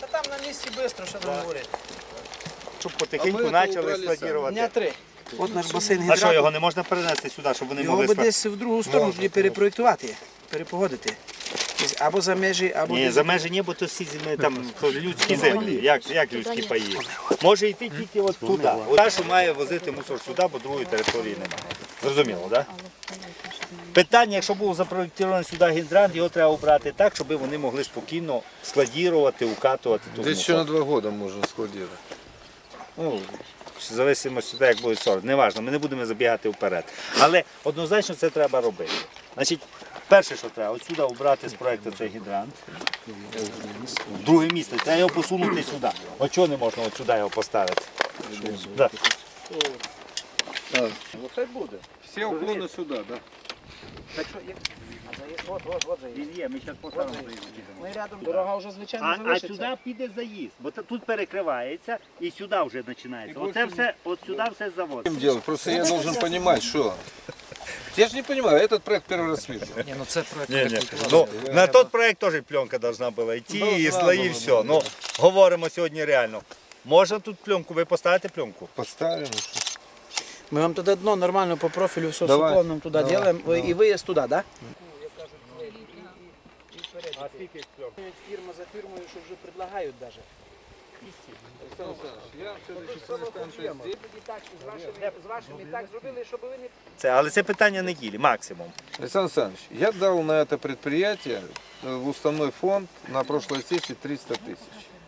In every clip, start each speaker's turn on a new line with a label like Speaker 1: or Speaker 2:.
Speaker 1: Та там на місці швидко, що там говорити.
Speaker 2: Щоб потихеньку почали
Speaker 3: убрали
Speaker 1: Дня три. От наш басейн
Speaker 2: А що, його не можна перенести сюди, щоб вони
Speaker 1: Його
Speaker 2: могли
Speaker 1: би десь в другу сторону тоді перепроєктувати, перепогодити. Тобто Або за межі, або
Speaker 2: Ні,
Speaker 1: десь-
Speaker 2: за межі ні, бо то всі землі, там людські землі. Як, як людські паї? Може йти тільки от туди. От що має возити мусор сюди, бо другої території немає. Зрозуміло, так? Питання, якщо був запроєктований сюди гідрант, його треба обрати так, щоб вони могли спокійно складірувати, укатувати
Speaker 3: еще
Speaker 2: мусор.
Speaker 3: на два года можно складировать.
Speaker 2: Ну, в зависимості від того, як буде сорт. Неважно, ми не будемо забігати вперед. Але однозначно це треба робити. Значить, перше, що треба, отсюди обрати з проекту цей гідрант. Друге місце, треба його посунути сюди. От чого не можна от сюди його поставити? Да.
Speaker 3: Ну хай буде. Все уклоны сюда, да?
Speaker 1: Так що, як- А заїзд, от, от, от заїзд.
Speaker 2: Він є, ми зараз поставимо.
Speaker 1: Ми рядом дорога вже звичайно
Speaker 2: А, а
Speaker 1: залишиться.
Speaker 2: сюди піде заїзд, бо тут перекривається і сюди вже починається. Оце все, от сюди все завод.
Speaker 3: Чем делать? Просто я должен понимать, что... Я же не понимаю, этот проект первый раз вижу.
Speaker 1: Ні, ну це проект.
Speaker 2: Ні, ні. Ну, на тот проект теж пленка должна була йти, і слої, і все. Ну, говоримо сьогодні реально. Можна тут пленку, ви поставите пленку?
Speaker 3: Поставим. ну что.
Speaker 1: Ми вам туди дно нормально по профілю все з
Speaker 3: Давай.
Speaker 1: уклоном туди
Speaker 3: Давай.
Speaker 1: робимо і виїзд туди, так?
Speaker 2: А скільки пленки?
Speaker 1: Фірма за фірмою, що вже предлагають навіть.
Speaker 3: Я в следующей станции здесь.
Speaker 1: З вашими так зробили, щоб ви не
Speaker 2: Це, але це питання неділі, максимум.
Speaker 3: Александр Александрович, я дал на это предприятие э, в уставной фонд на прошлой сессии 300 тысяч.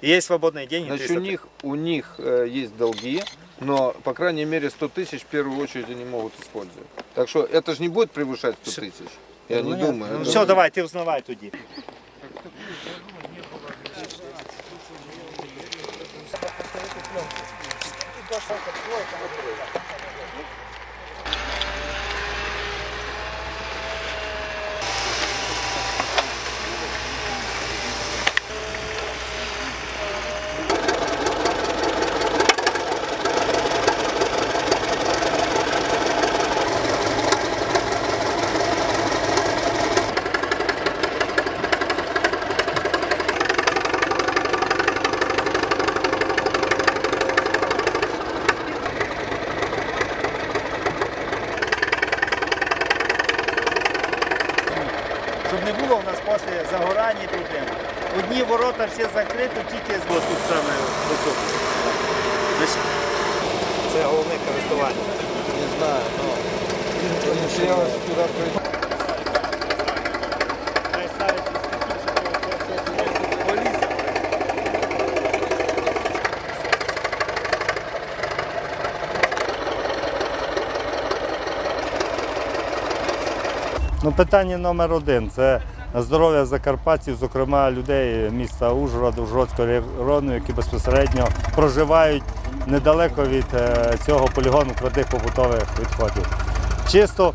Speaker 2: І Є свободні деньги.
Speaker 3: Значит,
Speaker 2: 300
Speaker 3: у них, у них э, есть долги, но, по крайней мере, 100 тысяч в первую очередь они могут использовать. Так что это же не будет превышать 100 тысяч. Я не думаю.
Speaker 2: Ну, все, давай, ти взнавай тоді. Щоб після загорання проблем. Одні ворота всі закриті, тільки з тут саме високо. Це головне користування.
Speaker 3: Не знаю, но... Потому что я вас туда приду.
Speaker 2: Ну, питання номер один це здоров'я закарпатців, зокрема людей міста Ужгорода, Ужгородського району, які безпосередньо проживають недалеко від е, цього полігону твердих побутових відходів. Чисто е,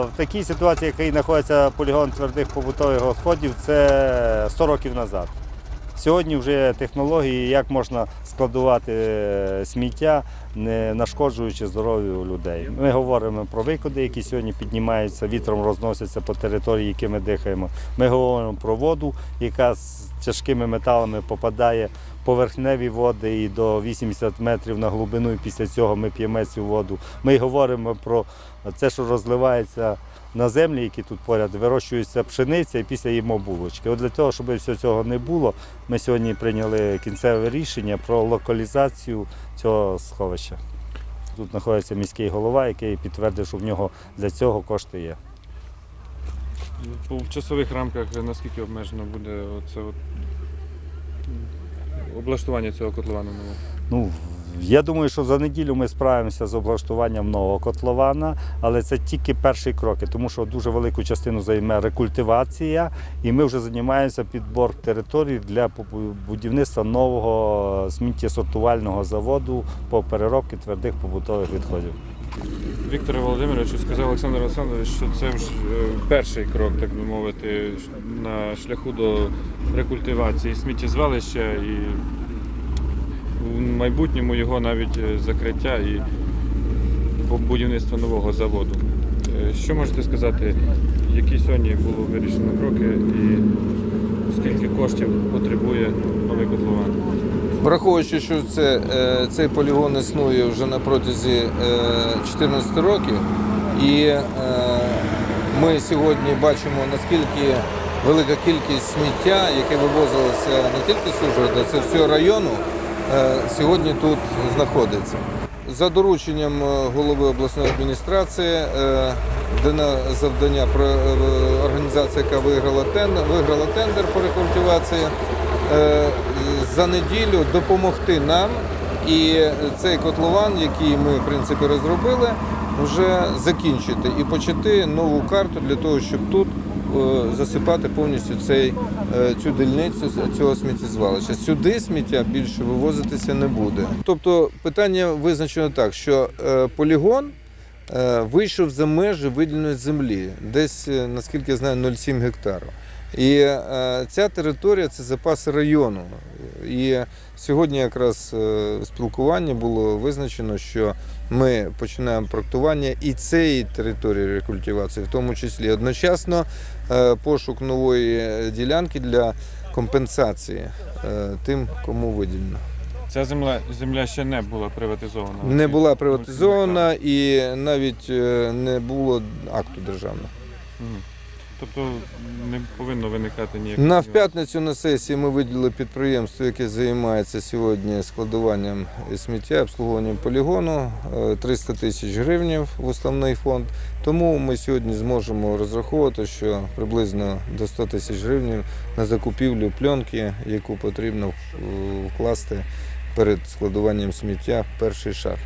Speaker 2: в такій ситуації, в якій знаходиться полігон твердих побутових відходів, це 100 років назад. Сьогодні вже технології, як можна складувати е, сміття, не нашкоджуючи здоров'ю людей. Ми говоримо про викиди, які сьогодні піднімаються, вітром розносяться по території, які ми дихаємо. Ми говоримо про воду, яка з тяжкими металами попадає поверхневі води і до 80 метрів на глибину, і після цього ми п'ємо цю воду. Ми говоримо про це, що розливається на землі, які тут поряд, вирощується пшениця і після їмо булочки. От для того, щоб всього цього не було, ми сьогодні прийняли кінцеве рішення про локалізацію цього сховища. Тут знаходиться міський голова, який підтвердив, що в нього для цього кошти є.
Speaker 4: В часових рамках наскільки обмежено буде м, облаштування цього котловану нового?
Speaker 2: Ну, я думаю, що за неділю ми справимося з облаштуванням нового котлована, але це тільки перші кроки, тому що дуже велику частину займе рекультивація, і ми вже займаємося підбор територій для будівництва нового сміттєсортувального заводу по переробці твердих побутових відходів.
Speaker 4: Віктор Володимирович сказав Олександр Олександрович, що це вже е, перший крок, так би мовити, на шляху до рекультивації сміттєзвалища і в майбутньому його навіть е, закриття і бу- будівництво нового заводу. Е, Що можете сказати, які сьогодні було вирішено кроки і скільки коштів потребує новий котлован?
Speaker 3: Враховуючи, що це, е, цей полігон існує вже на протязі е, 14 років, і е, ми сьогодні бачимо наскільки велика кількість сміття, яке вивозилося не тільки з Ужгорода, це всього району, е, сьогодні тут знаходиться. За дорученням е, голови обласної адміністрації е, дане завдання про е, організація, яка виграла тендер, виграла тендер по рекультивації, е, за неділю допомогти нам і цей котлован, який ми в принципі розробили, вже закінчити і почати нову карту для того, щоб тут е, засипати повністю цей, е, цю дільницю цього сміттєзвалища. Сюди сміття більше вивозитися не буде. Тобто питання визначено так, що е, полігон е, вийшов за межі виділеної землі, десь, е, наскільки я знаю, 0,7 гектару. І е, ця територія це запаси району. І сьогодні якраз е, в спілкуванні було визначено, що ми починаємо проектування і цієї території рекультивації, в тому числі одночасно е, пошук нової ділянки для компенсації тим, кому виділено.
Speaker 4: Ця земля, земля ще не була приватизована.
Speaker 3: Не була приватизована і навіть не було акту державного.
Speaker 4: Тобто не повинно виникати ніяких.
Speaker 3: На в п'ятницю на сесії ми виділили підприємство, яке займається сьогодні складуванням сміття, обслуговуванням полігону, е, 300 тисяч гривень в основний фонд. Тому ми сьогодні зможемо розраховувати, що приблизно до 100 тисяч гривень на закупівлю пленки, яку потрібно е, вкласти перед складуванням сміття перший шар.